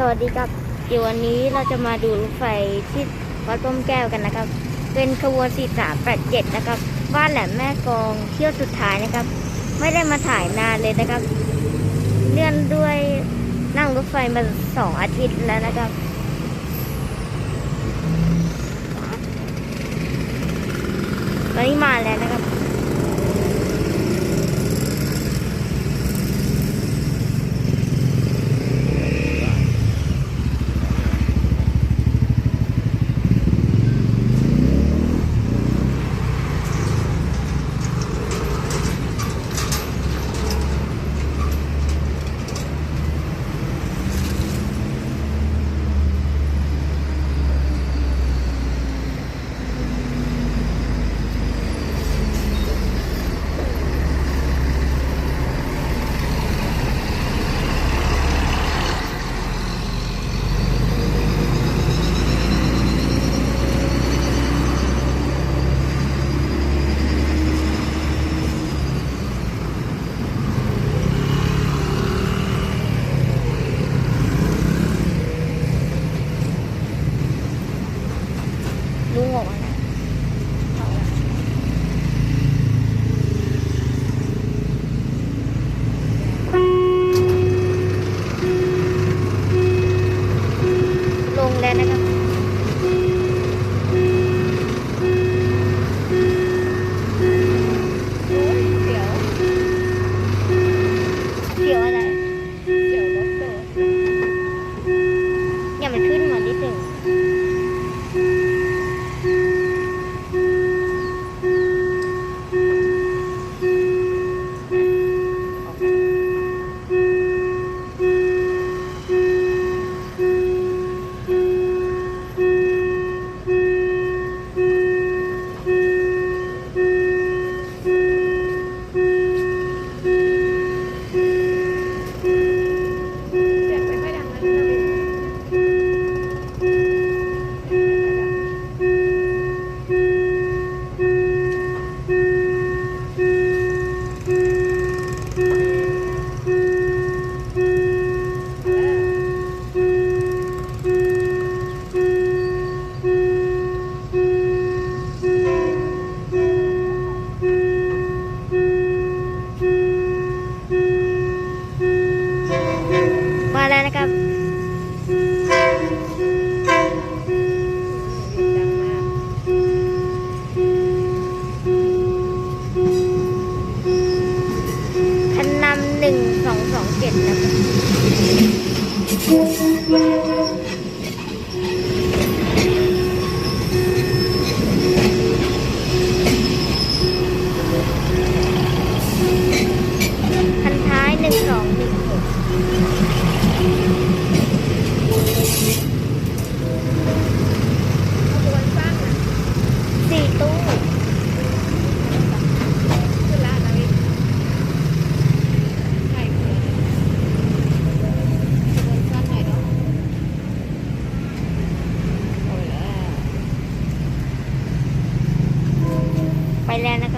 สวัสดีครับเดี๋ยววันนี้เราจะมาดูรถไฟที่วัดต้มแก้วกันนะครับ เป็นขบวน 4387 นะครับ บ้านแหลมแม่กองเที่ยวสุดท้ายนะครับ ไม่ได้มาถ่ายนานเลยนะครับ เนื่องด้วยนั่งรถไฟมาสองอาทิตย์แล้วนะครับตอนนี้มาแล้วนะครับ ลุงออกมาแล้ว แล้วนะครับเดี๋ยวอะไรเดี๋ยวรถเกิดอย่ามันขึ้น แล้วนะครับคันนำหนึ่งสองสองเจ็ดนะครับ คันท้ายหนึ่งสองหนึ่งหก ขบวนสร้างนะ สี่ตู้ ขึ้นแล้วนะพี่ใช่คือขบวนสร้างไหนเนาะ โอ้ย